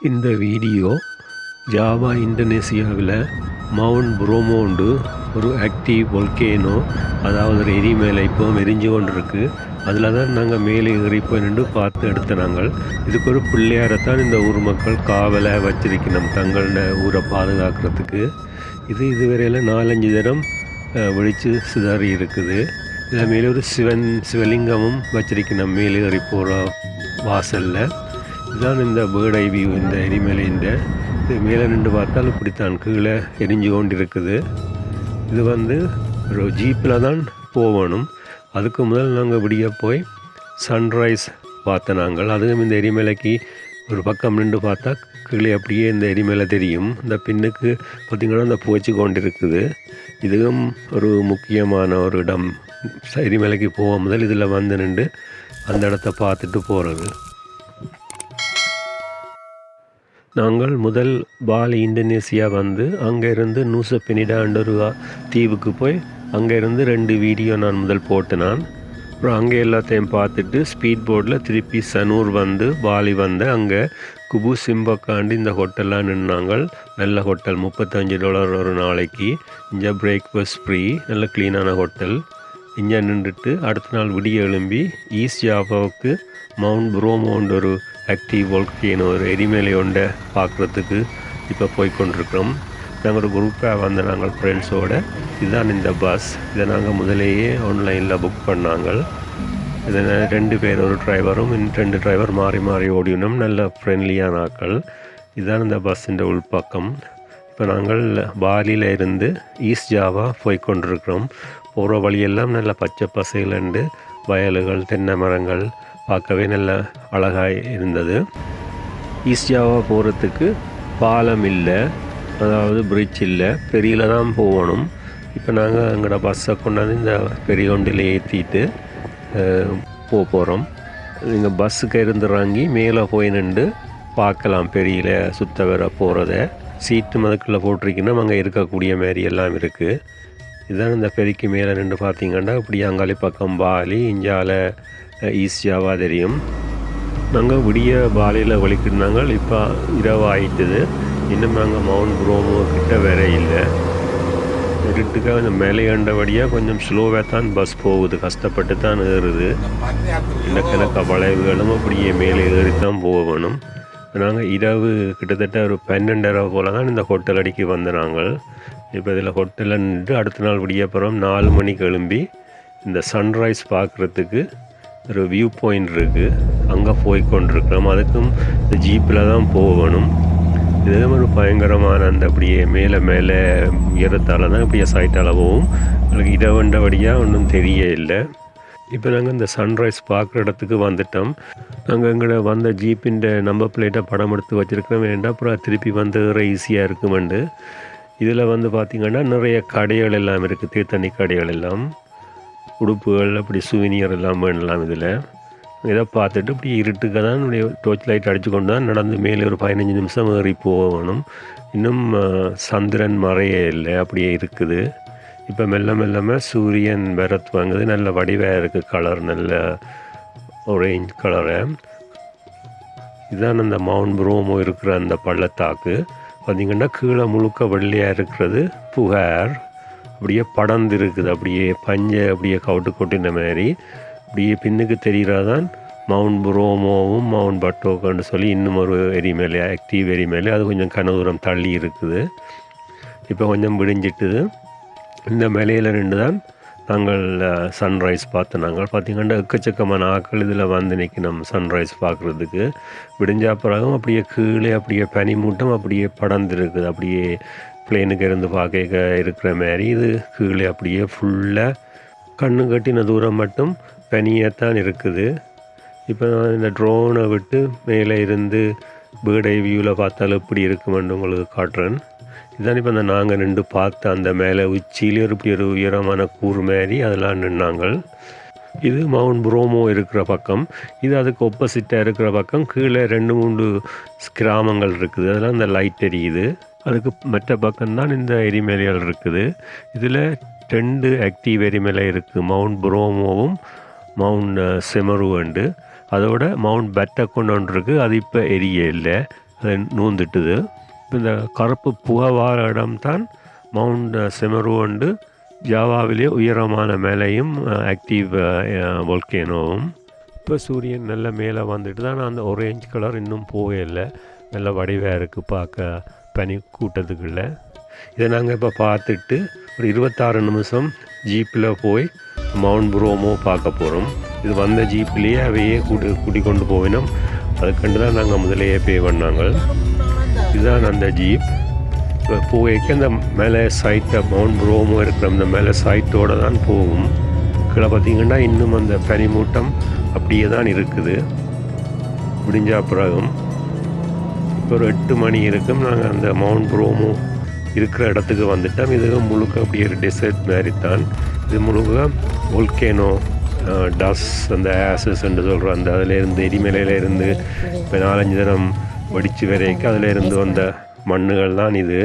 இந்த video Java இந்தோனேசியாவில் mount புரோமோண்டு ஒரு ஆக்டிவ் பொல்கேனோ அதாவது ஒரு எரிமலை இப்போ எரிஞ்சு கொண்டிருக்கு. அதில் தான் நாங்கள் மேலே ஏறி போய் நின்று பார்த்து எடுத்த நாங்கள். இதுக்கு ஒரு பிள்ளையாரைத்தான் இந்த ஊர் மக்கள் காவலை வச்சிருக்கணும் தங்களோட ஊரை பாதுகாக்கிறதுக்கு. இது இதுவரையில் நாலஞ்சு தரம் அஹ், சிதறி இருக்குது. இதில் மேலே ஒரு சிவன் சிவலிங்கமும் வச்சிருக்கணும் மேலே ஏறி போகிற வாசலில். இதுதான் இந்த பேர்ட் ஐ வியூ இந்த. எரிமலையின் இது மேலே நின்று பார்த்தால் இப்படித்தான் கீழே எரிஞ்சு கொண்டு இருக்குது இது வந்து ஒரு ஜீப்பில் தான் போகணும் அதுக்கு முதல் நாங்கள் விடிய போய் சன்ரைஸ் பார்த்த நாங்கள். அதுவும் இந்த எரிமலைக்கு ஒரு பக்கம் நின்று பார்த்தா கீழே அப்படியே இந்த எரிமலை தெரியும். இந்த பின்னுக்கு பார்த்திங்கன்னா இந்த புகைச்சு கொண்டிருக்குது. இதுவும் ஒரு முக்கியமான ஒரு இடம். எரிமலைக்கு போக முதல் இதில் வந்து நின்று அந்த இடத்த பார்த்துட்டு போகிறது நாங்கள் முதல் பாலி இந்தோனேசியா வந்து அங்கேருந்து நூச அண்டருவா ஒரு தீவுக்கு போய் அங்கேருந்து ரெண்டு வீடியோ நான் முதல் போட்டு நான் அப்புறம் அங்கே எல்லாத்தையும் பார்த்துட்டு ஸ்பீட் போர்டில் திருப்பி சனூர் வந்து பாலி வந்து அங்கே குபு சிம்பக்காண்டி இந்த ஹோட்டல்லாம் நின்னாங்கள். நல்ல ஹோட்டல் முப்பத்தஞ்சு டாலர் ஒரு நாளைக்கு. இங்கே பிரேக்ஃபாஸ்ட் ஃப்ரீ நல்ல க்ளீனான ஹோட்டல். இங்கே நின்றுட்டு அடுத்த நாள் விடிய எழும்பி ஈஸ்ட் ஜாவாவுக்கு மவுண்ட் ப்ரோமோண்ட் ஒரு ஆக்டிவ் volcano ஒரு எரிமலை ஒன்றை பார்க்குறதுக்கு இப்போ போய்கொண்டிருக்கிறோம் நாங்கள் ஒரு குரூப்பாக வந்த நாங்கள் ஃப்ரெண்ட்ஸோடு இதுதான் இந்த பஸ் இதை நாங்கள் முதலேயே ஆன்லைனில் புக் பண்ணாங்க இதனால் ரெண்டு பேர் ஒரு டிரைவரும் இன்னும் ரெண்டு டிரைவர் மாறி மாறி ஓடினோம். நல்ல ஃப்ரெண்ட்லியான ஆக்கள் இதுதான் இந்த பஸ்ஸின் உள்பக்கம். இப்போ நாங்கள் பாலியில் இருந்து ஈஸ்ட் ஜாவா போய்கொண்டிருக்கிறோம் போகிற வழியெல்லாம் நல்ல பச்சை பசையிலண்டு வயல்கள் தென்னை மரங்கள் பார்க்கவே நல்ல அழகாக இருந்தது. ஈஸியாக போகிறதுக்கு பாலம் இல்லை. அதாவது பிரிட்ஜ் இல்லை. பெரியில தான் போகணும். இப்போ நாங்கள் எங்களோட பஸ்ஸை கொண்டாந்து இந்த பெரிய ஒன்றில் ஏற்றிட்டு போக போகிறோம் நீங்கள் பஸ்ஸுக்கு இருந்து இறங்கி மேலே போய் நின்று பார்க்கலாம் பெரியில சுத்த வர போகிறத சீட்டு மதுக்குள்ளே போட்டிருக்கீங்கன்னா அங்கே இருக்கக்கூடிய மாரி எல்லாம் இருக்குது இதுதான் இந்த பெரிக்கு மேலே நின்று பார்த்தீங்கன்னா இப்படி அங்காளி பக்கம் பாலி இஞ்சால ஈஸியாவாக தெரியும் நாங்கள் விடிய பாலையில் வலிக்கிருந்தாங்க இப்போ இரவு ஆயிட்டுது இன்னும் நாங்கள் மவுண்ட் ப்ரோமோ கிட்ட வேற இல்லை. இருட்டுக்காக இந்த மேலையாண்டபடியாக கொஞ்சம் ஸ்லோவாக தான் பஸ் போகுது. கஷ்டப்பட்டு தான் ஏறுது. இலக்கணக்க வளைவுகளும் அப்படியே மேலே ஏறி தான் போகணும். நாங்கள் இரவு கிட்டத்தட்ட ஒரு பன்னெண்டரை போல தான் இந்த ஹோட்டல் அடிக்கு வந்த நாங்கள் இப்போ இதில் ஹோட்டலில் நின்று அடுத்த நாள் விடியப்புறம் நாலு மணிக்கு எழும்பி இந்த சன்ரைஸ் பார்க்குறதுக்கு ஒரு வியூ பாயிண்ட் இருக்குது அங்கே போய் கொண்டிருக்கிறோம். அதுக்கும் இந்த ஜீப்பில் தான் போகணும். இதுவும் ஒரு பயங்கரமான அந்த அப்படியே மேலே மேலே உயரத்தால் தான் அப்படியே சைட்டால் போகும். எனக்கு இடவண்டபடியாக ஒன்றும் தெரிய இல்லை. இப்போ நாங்கள் இந்த சன்ரைஸ் பார்க்குற இடத்துக்கு வந்துட்டோம். நாங்கள் எங்களை வந்த ஜீப்பின் நம்பர் பிளேட்டை படம் எடுத்து வச்சுருக்கிறோம். வேண்டாம் அப்புறம் திருப்பி வந்து ஈஸியாக இருக்குமெண்டு. இதில் வந்து பார்த்திங்கன்னா நிறைய கடைகள் எல்லாம் இருக்குது தீர்த்தண்ணி கடைகள் எல்லாம். உடுப்புகள் அப்படி சுவினியர் எல்லாம் வேணலாம் இதில். இதை பார்த்துட்டு இப்படி இருட்டுக்கு தான் டோர்ச் லைட் அடித்து கொண்டு தான் நடந்து மேலே ஒரு பதினஞ்சு நிமிஷம் ஏறி போகணும் இன்னும் சந்திரன் மறைய இல்லை அப்படியே இருக்குது. இப்போ மெல்ல மெல்லமாக சூரியன் வரத் வாங்குது. நல்ல வடிவாக இருக்குது கலர் நல்ல ஒரேஞ்ச் கலரை இதுதான் அந்த மவுண்ட் புரோமோ இருக்கிற அந்த பள்ளத்தாக்கு. பார்த்திங்கன்னா கீழே முழுக்க வெள்ளையாக இருக்கிறது புகார். அப்படியே படர்ந்து இருக்குது அப்படியே பஞ்சை அப்படியே கவுட்டு கொட்டின மாதிரி. அப்படியே பின்னுக்கு தெரிகிறாதான் மவுண்ட் புரோமோவும் மவுண்ட் பட்டோக்கன்னு சொல்லி இன்னும் ஒரு எரிமேலே ஆக்டிவ் எரிமேலே அது கொஞ்சம் கனதூரம் தள்ளி இருக்குது. இப்போ கொஞ்சம் விடிஞ்சிட்டுது. இந்த மலையில் நின்று தான் நாங்கள் சன்ரைஸ் பார்த்து நாங்கள். பார்த்திங்கன்னா எக்கச்சக்கமான ஆட்கள் இதில் வந்து நிற்கணும் சன்ரைஸ் பார்க்குறதுக்கு. விடிஞ்சா பிறகும் அப்படியே கீழே அப்படியே பனிமூட்டம் அப்படியே படர்ந்துருக்குது. அப்படியே பிளேனுக்கு இருந்து பார்க்க இருக்கிற மாதிரி இது கீழே அப்படியே ஃபுல்லாக கண்ணு கட்டின தூரம் மட்டும் பனியத்தான் இருக்குது. இப்போ நான் இந்த ட்ரோனை விட்டு மேலே இருந்து பேர்டை வியூவில் பார்த்தாலும் எப்படி இருக்குமென்று உங்களுக்கு காட்டுறேன். இதான் இப்போ அந்த நாங்கள் நின்று பார்த்த அந்த மேலே உச்சியிலே இப்படி ஒரு உயரமான கூர் மாதிரி அதெல்லாம் நின்னாங்க. இது மவுண்ட் புரோமோ இருக்கிற பக்கம். இது அதுக்கு ஒப்போசிட்டாக இருக்கிற பக்கம் கீழே ரெண்டு மூன்று கிராமங்கள் இருக்குது. அதெல்லாம் அந்த லைட் எரியுது. அதுக்கு மற்ற பக்கம்தான் இந்த எரிமலைகள் இருக்குது. இதில் ரெண்டு ஆக்டிவ் எரிமலை இருக்குது மவுண்ட் புரோமோவும் மவுண்ட் செமருவண்டு அதோட மவுண்ட் பெட்டக்கொண்டு ஒன்று இருக்குது அது இப்போ எரிய இல்லை. அது நூந்துட்டுது. இந்த கருப்பு புகவார இடம் தான் மவுண்ட் செமருவண்டு uh, ஜாவாவிலே உயரமான மேலையும் ஆக்டிவ் வொல்கேனோவும் இப்போ சூரியன் நல்ல மேலே வந்துட்டு தான் அந்த ஒரேஞ்ச் கலர் இன்னும் போகவே இல்லை நல்ல வடிவாக இருக்குது பார்க்க பனி கூட்டத்துக்குள்ளே. இதை நாங்கள் இப்போ பார்த்துட்டு ஒரு இருபத்தாறு நிமிஷம் ஜீப்பில் போய் மவுண்ட் புரோமோ பார்க்க போகிறோம் இது வந்த ஜீப்லேயே அவையே கூட்டி கூட்டி கொண்டு போவினோம் அதுக்கண்டு தான் நாங்கள் முதலையே பே பண்ணாங்க. இதுதான் அந்த ஜீப். இப்போ போய்க்கு அந்த மேலே சைட்டை மவுண்ட் புரோமோ இருக்கிற அந்த மேலே சைட்டோடு தான் போகும். கீழே பார்த்தீங்கன்னா இன்னும் அந்த பனிமூட்டம் அப்படியே தான் இருக்குது. முடிஞ்ச பிறகும் இப்போ ஒரு எட்டு மணி இருக்கும். நாங்கள் அந்த மவுண்ட் ப்ரோமோ இருக்கிற இடத்துக்கு வந்துட்டோம். இது முழுக்க அப்படியே ஒரு டெசர்ட் மாதிரி தான். இது முழுக்க ஒல்கேனோ டஸ் அந்த ஆசஸ் என்று சொல்கிறோம் அந்த அதிலேருந்து எரிமலையிலேருந்து இப்போ நாலஞ்சு தினம் வடித்து வரைக்கும் அதில் இருந்து வந்த மண்ணுகள் தான் இது.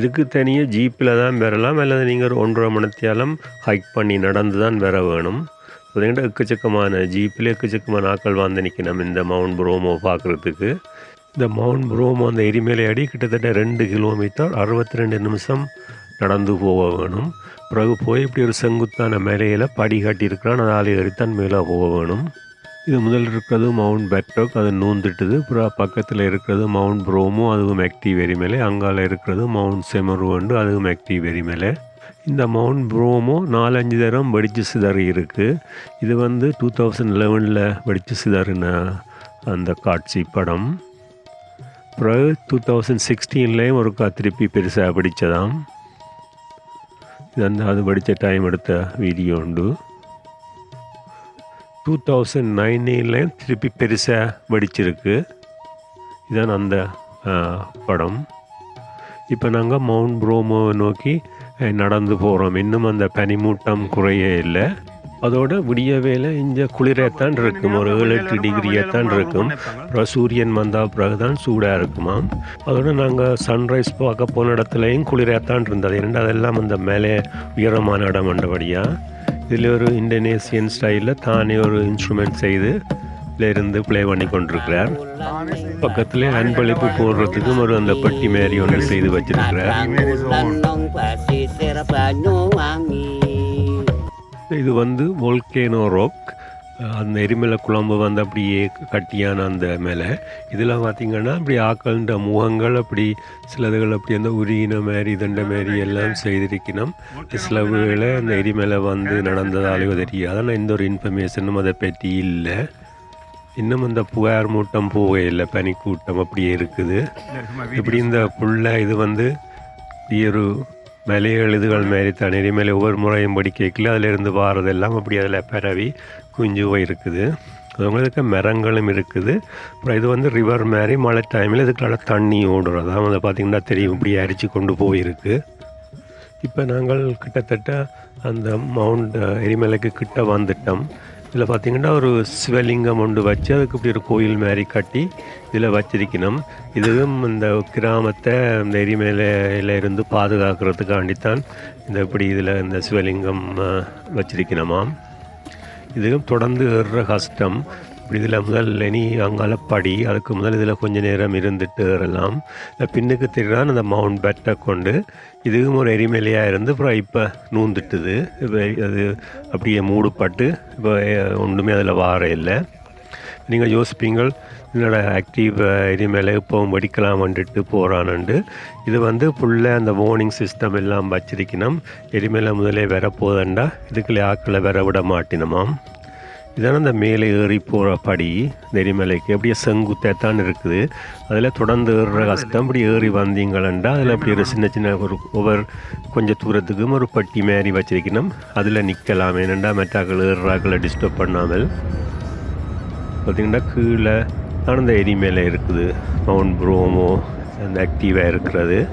இதுக்கு தனியாக ஜீப்பில் தான் வரலாம். அல்லது நீங்கள் ஒரு ஒன்றரை மணத்தியாலும் ஹைக் பண்ணி நடந்து தான் வர வேணும். பார்த்தீங்கன்னா எக்கச்சக்கமான ஜீப்பில் எக்கச்சக்கமான ஆக்கள் வந்து நிற்கணும் இந்த மவுண்ட் ப்ரோமோ பார்க்குறதுக்கு. இந்த மவுண்ட் புரோமோ அந்த எரிமலை அடி கிட்டத்தட்ட ரெண்டு கிலோமீட்டர் அறுபத்தி ரெண்டு நிமிஷம் நடந்து போக வேணும். பிறகு போய் இப்படி ஒரு செங்குத்தான மேலையில் படி காட்டியிருக்கிறான். அதால் ஏறித்தான் மேலே போக வேணும். இது முதல் இருக்கிறது மவுண்ட் பெட்டோக் அது நூந்துட்டுது. அப்புறம் பக்கத்தில் இருக்கிறது மவுண்ட் புரோமோ அதுவும் ஆக்டிவ் எரிமலை. அங்கால இருக்கிறது மவுண்ட் செமருவண்டு அதுவும் ஆக்டிவ் எரிமலை. இந்த மவுண்ட் புரோமோ நாலஞ்சு தரம் வெடிச்சு சிதறி இருக்குது இது வந்து டூ தௌசண்ட் லெவனில் வெடிச்சு சிதறின அந்த காட்சி படம். பிறகு டூ தௌசண்ட் சிக்ஸ்டீன்லேயும் ஒரு திருப்பி பெருசாக படித்ததாம் இது அந்த அது படித்த டைம் எடுத்த வீடியோ உண்டு. டூ தௌசண்ட் நைன்டீன்லேயும் திருப்பி பெருசாக படிச்சிருக்கு. இதான் அந்த படம். இப்போ நாங்கள் மவுண்ட் ப்ரோமோ நோக்கி நடந்து போகிறோம் இன்னும் அந்த பனிமூட்டம் குறையே இல்லை. அதோட விடிய வேலை இங்கே குளிரத்தான் இருக்கும். ஒரு ஏழு எட்டு டிகிரியத்தான் இருக்கும். அப்புறம் சூரியன் வந்தால் பிறகு தான் சூடாக இருக்குமாம் அதோட நாங்கள் சன்ரைஸ் பார்க்க போன இடத்துலையும் குளிரத்தான் இருந்தது. ரெண்டு அதெல்லாம் அந்த மேலே உயரமான இடம் வந்தபடியாக இதில் ஒரு இந்தோனேசியன் ஸ்டைலில் தானே ஒரு இன்ஸ்ட்ருமெண்ட் செய்து இருந்து ப்ளே பண்ணி கொண்டிருக்கிறார். பக்கத்தில் அன்பளிப்பு போடுறதுக்கும் ஒரு அந்த பட்டி மாரி ஒன்று செய்து வச்சிருக்கிறார். இது வந்து volcano rock. அந்த எரிமலை குழம்பு வந்து அப்படியே கட்டியான அந்த மேலே. இதில் பார்த்தீங்கன்னா அப்படி ஆக்கள்ன்ற முகங்கள் அப்படி சிலதுகள் அப்படி அந்த உருகின மாதிரி இதண்ட மாதிரி எல்லாம் செய்திருக்கணும். சில வேளை அந்த எரிமலை வந்து நடந்ததாலேயோ தெரியாது. ஆனால் எந்த ஒரு இன்ஃபர்மேஷனும் அதை பற்றி இல்லை. இன்னும் அந்த புகார் மூட்டம் போகவே இல்லை பனிக்கூட்டம் அப்படியே இருக்குது. இப்படி இந்த புள்ள இது வந்து இப்படி ஒரு மலை எழுதுகள் மாரி தண்ணீர் எரிமலை ஒவ்வொரு முறையும் படி கேட்கல. அதிலிருந்து வாரதெல்லாம் அப்படி அதில் பரவி குஞ்சு போய் இருக்குது. அவங்களுக்கு மரங்களும் இருக்குது. அப்புறம் இது வந்து ரிவர் மாதிரி மழை டைமில் இதுக்குள்ள தண்ணி ஓடுறது அதை பார்த்திங்கன்னா தெரியும். இப்படி அரிச்சு கொண்டு போயிருக்கு. இப்போ நாங்கள் கிட்டத்தட்ட அந்த மவுண்ட் எரிமலைக்கு கிட்ட வந்துட்டோம். இதில் பார்த்தீங்கன்னா ஒரு சிவலிங்கம் ஒன்று வச்சு அதுக்கு இப்படி ஒரு கோயில் மாதிரி கட்டி இதில் வச்சிருக்கணும். இதுவும் இந்த கிராமத்தை இந்த எரிமலையில இருந்து பாதுகாக்கிறதுக்காண்டித்தான் இந்த இப்படி இதில் இந்த சிவலிங்கம் வச்சிருக்கணுமாம். இதுவும் தொடர்ந்து ஏறுற கஷ்டம். இப்படி இதில் முதல் இனி அங்கால படி அதுக்கு முதல் இதில் கொஞ்ச நேரம் இருந்துட்டு வரலாம். இல்லை பின்னுக்கு தெரியான் அந்த மவுண்ட் பெட்டை கொண்டு இதுவும் ஒரு எரிமலையாக இருந்து அப்புறம் இப்போ நூந்துட்டுது. இப்போ அது அப்படியே மூடுபட்டு இப்போ ஒன்றுமே அதில் வார இல்லை. நீங்கள் யோசிப்பீங்கள் என்னோட ஆக்டிவ் எரிமலை இப்போவும் வெடிக்கலாம் வந்துட்டு போகிறானுண்டு இது வந்து ஃபுல்லாக அந்த வார்னிங் சிஸ்டம் எல்லாம் வச்சிருக்கணும். எரிமலை முதலே வரப்போதண்டா இதுக்குள்ளே ஆக்களை வர விட மாட்டினமாம். இதான அந்த மேலே ஏறி போகிற படி இந்த எரிமலைக்கு அப்படியே செங்குத்தான் இருக்குது. அதில் தொடர்ந்து ஏறுற கஷ்டம். இப்படி ஏறி வந்தீங்களண்டா? அதில் அப்படி ஒரு சின்ன சின்ன ஒரு ஒவ்வொரு கொஞ்சம் தூரத்துக்கும் ஒரு பட்டி மாரி வச்சிருக்கணும். அதில் நிற்கலாம் ஏனெண்டா மெட்டாக்கள் ஏறுறாக்களை டிஸ்டர்ப் பண்ணாமல். பார்த்திங்கன்னா கீழே தான் அந்த எரி மேலே இருக்குது. மவுண்ட் ப்ரோமோ அந்த ஆக்டிவாக இருக்கிறது.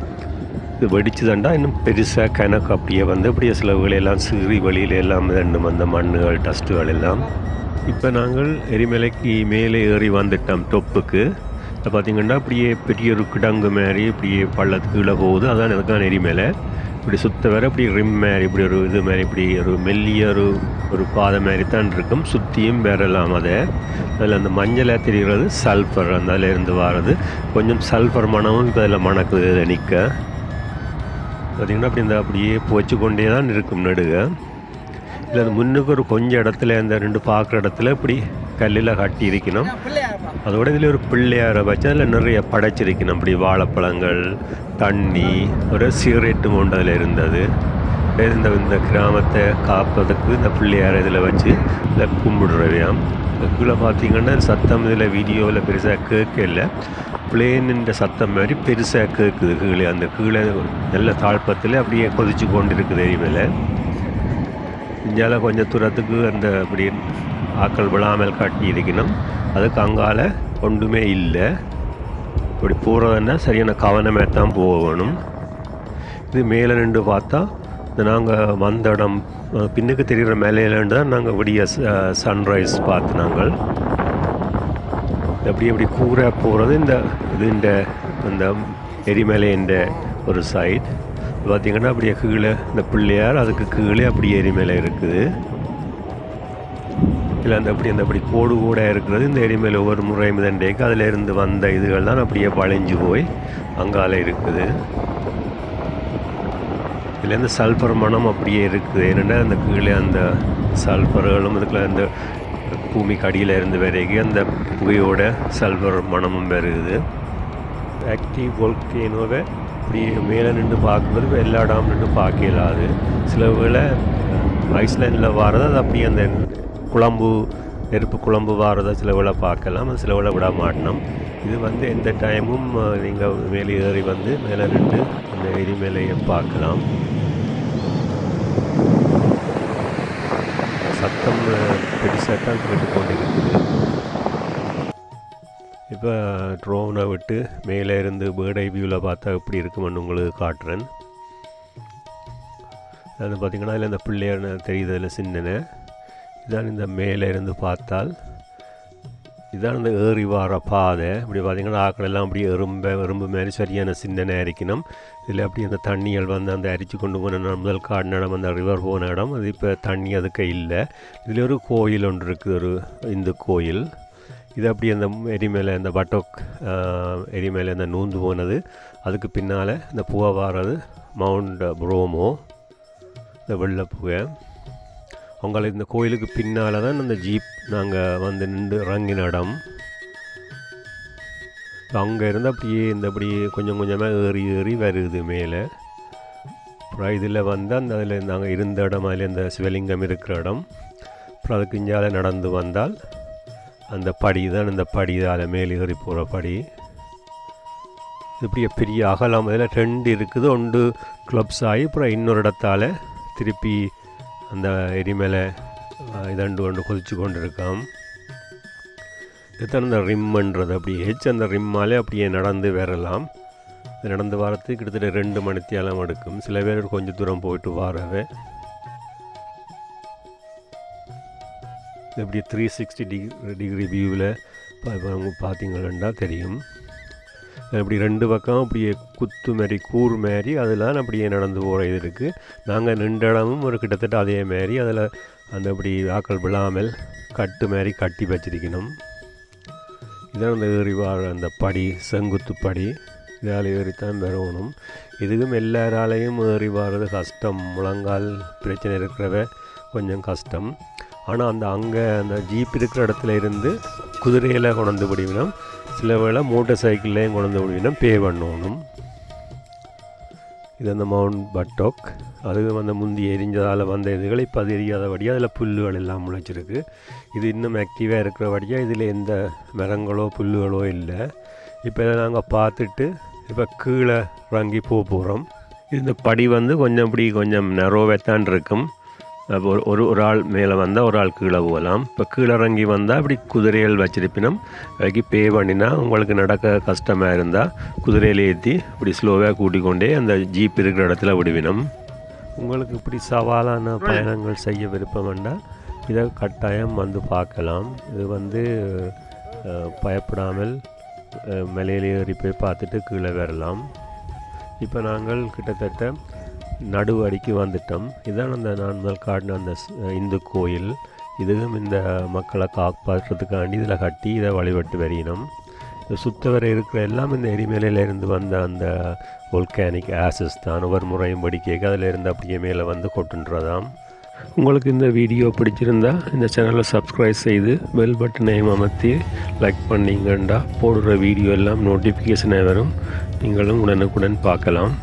இது வெடிச்சுதாண்டா இன்னும் பெருசாக கணக்கு அப்படியே வந்து அப்படியே செலவுகள் எல்லாம் சிறி வழியில் எல்லாம் ரெண்டும் அந்த மண்ணுகள் டஸ்ட்டுகள் எல்லாம். இப்போ நாங்கள் எரிமலைக்கு மேலே ஏறி வந்துட்டோம் டொப்புக்கு. இப்போ பார்த்தீங்கன்னா அப்படியே பெரிய ஒரு கிடங்கு மாதிரி இப்படியே பள்ளத்துக்கு கீழே போகுது. அதான் அதுக்கான எரிமலை. இப்படி சுத்த வர இப்படி ரிம் மாதிரி இப்படி ஒரு இது மாதிரி இப்படி ஒரு மெல்லிய ஒரு ஒரு பாதை மாதிரி தான் இருக்கும். சுற்றியும் பெறலாம் அதை. அதில் அந்த மஞ்சளாக தெரிகிறது சல்ஃபர் அந்த அதில் இருந்து வர்றது கொஞ்சம் சல்ஃபர் மனமும் இப்போ அதில் மணக்குது நிற்க பார்த்திங்கன்னா அப்படி இந்த அப்படியே போச்சு கொண்டே தான் இருக்கும் நடுக. இல்லை அது முன்னுக்கு ஒரு கொஞ்சம் இடத்துல இந்த ரெண்டு பார்க்குற இடத்துல இப்படி கல்லில் கட்டி இருக்கணும். அதோட இதில் ஒரு பிள்ளையாரை வச்சு அதில் நிறைய படைச்சிருக்கணும். அப்படி வாழைப்பழங்கள் தண்ணி ஒரு சிகரெட்டு கொண்டு அதில் இருந்தது. இந்த இந்த கிராமத்தை காப்பதற்கு இந்த பிள்ளையாரை இதில் வச்சு இதில் கும்பிடுறவையாம். கீழே பார்த்தீங்கன்னா சத்தம் இதில் வீடியோவில் பெருசாக கேட்கல. பிளேனுன்ற சத்தம் மாதிரி பெருசாக கேட்குது கீழே. அந்த கீழே நல்ல தாழ்ப்பத்தில் அப்படியே கொதிச்சு கொண்டு இருக்குது எரிமேல. இஞ்சால கொஞ்சம் தூரத்துக்கு அந்த அப்படி ஆக்கள் விழாமல் காட்டி இருக்கணும் அதுக்கு அங்கால ஒன்றுமே இல்லை. இப்படி போகிறதுன்னா சரியான கவனமாக தான் போகணும். இது மேலே நின்று பார்த்தா இந்த நாங்கள் வந்த இடம் பின்னுக்கு தெரிகிற மேலையிலேருந்து தான் நாங்கள் விடிய சன்ரைஸ் பார்த்து நாங்கள். அப்படி அப்படி கூற போகிறது இந்த இது இந்த இந்த எரிமலைன்ற ஒரு சைட் பார்த்திங்கன்னா அப்படியே கீழே இந்த பிள்ளையார் அதுக்கு கீழே அப்படியே எரிமலை இருக்குது. இல்லை அந்த அப்படி அந்த அப்படி கோடு கூட இருக்கிறது. இந்த எரிமலை ஒவ்வொரு முறையும் இதண்டேக்கு அதில் இருந்து வந்த இதுகள் தான் அப்படியே வளைஞ்சு போய் அங்கால இருக்குது. இதில் இந்த சல்ஃபர் மனம் அப்படியே இருக்குது. என்னென்னா அந்த கீழே அந்த சல்ஃபர்களும் இதுக்குள்ள அந்த பூமிக்கு அடியில் இருந்து வரைக்கும் அந்த புகையோட சல்வர் மனமும் வருகுது. ஆக்டிவ் வோல்கேனோவை இப்படி மேலே நின்று பார்க்கும்போது எல்லா இடம் நின்று பார்க்க இல்லாது சில வேளை ஐஸ்லாண்டில் வாரது அது அப்படியே அந்த குழம்பு நெருப்பு குழம்பு வாரதை சில வேளை பார்க்கலாம். சில வேளை விட மாட்டோம் இது வந்து எந்த டைமும் நீங்கள் மேலே ஏறி வந்து மேலே நின்று அந்த எரிமலையை பார்க்கலாம். சத்தம் பெருசாகத்தான் தான் கேட்டுக்கொண்டு இப்போ ட்ரோனை விட்டு மேலே இருந்து பேர்டை வியூவில் பார்த்தா எப்படி இருக்குமென்னு உங்களுக்கு காட்டுறேன். அது பார்த்திங்கன்னா அதில் இந்த பிள்ளையார் தெரியுது அதில் சின்னன இதான் இந்த மேலே இருந்து பார்த்தால். இதுதான் இந்த ஏறி வர பாதை இப்படி பார்த்திங்கன்னா ஆக்கள் எல்லாம் அப்படியே எறும்ப எறும்பு மாதிரி சரியான சிந்தனை அரிக்கணும் இதில் அப்படி அந்த தண்ணிகள் வந்து அந்த அரிச்சு கொண்டு போன முதல் காடு இடம் அந்த ரிவர் போன இடம் அது இப்போ தண்ணி அதுக்கு இல்லை இதில் ஒரு கோயில் ஒன்று இருக்குது ஒரு இந்து கோயில் இது அப்படி அந்த எரிமேல அந்த பட்டோக் எரிமேல அந்த நூந்து போனது அதுக்கு பின்னால் இந்த புகை வாரது மவுண்ட் புரோமோ இந்த வெள்ளை புகை அவங்களை இந்த கோயிலுக்கு பின்னால் தான் அந்த ஜீப் நாங்கள் வந்து நின்று இறங்கின இடம் அங்கே இருந்து அப்படியே இந்த அப்படியே கொஞ்சம் கொஞ்சமாக ஏறி ஏறி வருது மேலே. அப்புறம் இதில் வந்து அந்த அதில் நாங்கள் இருந்த இடம் அதில் இந்த சிவலிங்கம் இருக்கிற இடம். அப்புறம் அதுக்கு இஞ்சால நடந்து வந்தால் அந்த படி தான் இந்த படி அதில் மேலே ஏறி போகிற படி. இப்படியே பெரிய அகலம். இதில் ரெண்டு இருக்குது. ஒன்று க்ளப்ஸ் ஆகி அப்புறம் இன்னொரு இடத்தால் திருப்பி அந்த எரிமலை இதண்டு கொண்டு கொதிச்சு கொண்டு இருக்காம் எத்தனை ரிம்ன்றது அப்படி ஹெச் அந்த ரிம்மாலே அப்படியே நடந்து வரலாம். நடந்து வாரத்துக்கு கிட்டத்தட்ட ரெண்டு மணித்தியாலம் எடுக்கும். சில பேர் கொஞ்சம் தூரம் போயிட்டு வரவே. இப்படி த்ரீ சிக்ஸ்டி டிகிரி டிகிரி வியூவில் அவங்க பார்த்தீங்கன்னா தெரியும். இப்படி ரெண்டு பக்கம் அப்படியே குத்து மாதிரி கூர் மாதிரி அதெல்லாம் அப்படியே நடந்து போகிற இது இருக்குது நாங்கள் நின்ற இடமும் ஒரு கிட்டத்தட்ட அதே மாதிரி அதில் அந்த அப்படி ஆக்கள் விழாமல் கட்டு மாதிரி கட்டி வச்சிருக்கணும். இதான் அந்த ஏறிவாழ அந்த படி செங்குத்து படி. இதால் ஏறித்தான் பெறணும் இதுக்கும் எல்லாராலையும் ஏறி வர்றது கஷ்டம். முழங்கால் பிரச்சனை இருக்கிறவ கொஞ்சம் கஷ்டம். ஆனால் அந்த அங்கே அந்த ஜீப் இருக்கிற இடத்துல இருந்து குதிரையில் கொண்டு வந்து சில வேளை மோட்டர் சைக்கிள்லேயும் கொண்டு வந்து பே பண்ணணும். இது அந்த மவுண்ட் பட்டோக். அது வந்து முந்தி எரிஞ்சதால் வந்த இதுகள் இப்போ அது எரியாதபடியாக அதில் புல்லுகள் எல்லாம் முளைச்சிருக்கு. இது இன்னும் ஆக்டிவாக இருக்கிறபடியாக இதில் எந்த மரங்களோ புல்லுகளோ இல்லை. இப்போ இதை நாங்கள் பார்த்துட்டு இப்போ கீழே இறங்கி போக போகிறோம் இந்த படி வந்து கொஞ்சம் இப்படி கொஞ்சம் நெரோவேத்தான் இருக்கும். ஒரு ஒரு ஒரு ஆள் மேலே வந்தால் ஒரு ஆள் கீழே போகலாம். இப்போ கீழே இறங்கி வந்தால் இப்படி குதிரைகள் வச்சிருப்பினோம் அதுக்கு பே பண்ணினா உங்களுக்கு நடக்க கஷ்டமாக இருந்தால் குதிரையில் ஏற்றி இப்படி ஸ்லோவாக கூட்டிக் கொண்டே அந்த ஜீப் இருக்கிற இடத்துல விடுவினோம். உங்களுக்கு இப்படி சவாலான பயணங்கள் செய்ய விருப்பம் வேண்டால் இதை கட்டாயம் வந்து பார்க்கலாம். இது வந்து பயப்படாமல் மலையில ஏறி போய் பார்த்துட்டு கீழே வரலாம். இப்போ நாங்கள் கிட்டத்தட்ட நடுவடிக்கு வந்துட்டோம். இதான் அந்த நான் முதல் காட்டின அந்த இந்து கோயில். இதுவும் இந்த மக்களை காப்பாற்றுறதுக்காண்டி இதில் கட்டி இதை வழிபட்டு வரையினோம் இந்த சுத்த வரை இருக்கிற எல்லாம் இந்த எரிமலையிலேருந்து வந்த அந்த ஒல்கானிக் ஆசஸ் தான். ஒவ்வொரு முறையும் படிக்க அதில் இருந்து அப்படியே மேலே வந்து கொட்டுன்றதாம். உங்களுக்கு இந்த வீடியோ பிடிச்சிருந்தா இந்த சேனலை சப்ஸ்கிரைப் செய்து பெல் பட்டனையும் அமர்த்தி லைக் பண்ணீங்கண்டா. போடுற வீடியோ எல்லாம் நோட்டிஃபிகேஷனே வரும். நீங்களும் உடனுக்குடன் பார்க்கலாம்.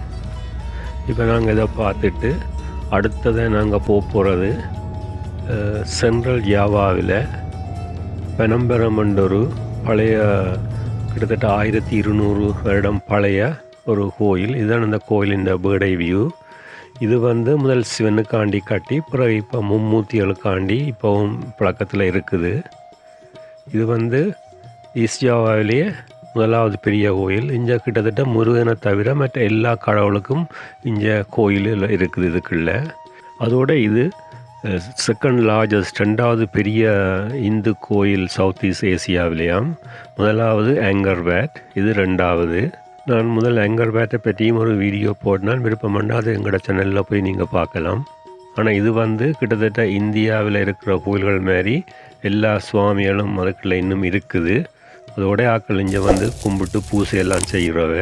இப்போ நாங்கள் இதை பார்த்துட்டு அடுத்ததை நாங்கள் போக போகிறது சென்ட்ரல் ஜாவாவில் பெனம்பரம் ஒரு பழைய கிட்டத்தட்ட ஆயிரத்தி இருநூறு வருடம் பழைய ஒரு கோயில். இதுதான் அந்த கோயிலின் பேர்டை வியூ. இது வந்து முதல் சிவனுக்காண்டி கட்டி பிறகு இப்போ மும்மூர்த்திகளுக்காண்டி இப்போவும் பழக்கத்தில் இருக்குது. இது வந்து ஈஸ்ட் ஜாவாவிலேயே முதலாவது பெரிய கோயில். இங்கே கிட்டத்தட்ட முருகனை தவிர மற்ற எல்லா கடவுளுக்கும் இங்கே கோயில் இருக்குது இதுக்குள்ள. அதோடு இது செகண்ட் லார்ஜஸ்ட் ரெண்டாவது பெரிய இந்து கோயில் சவுத் ஈஸ்ட் ஏசியாவிலேயாம் முதலாவது ஆங்கர் பேட் இது ரெண்டாவது. நான் முதல் ஆங்கர் பேட்டை பற்றியும் ஒரு வீடியோ போட்டினால் விருப்பமண்டா அது எங்களோட சேனலில் போய் நீங்கள் பார்க்கலாம். ஆனால் இது வந்து கிட்டத்தட்ட இந்தியாவில் இருக்கிற கோயில்கள் மாதிரி எல்லா சுவாமிகளும் அதுக்குள்ள இன்னும் இருக்குது. அதோட ஆக்கள் இங்கே வந்து கும்பிட்டு பூசை எல்லாம் செய்கிறவ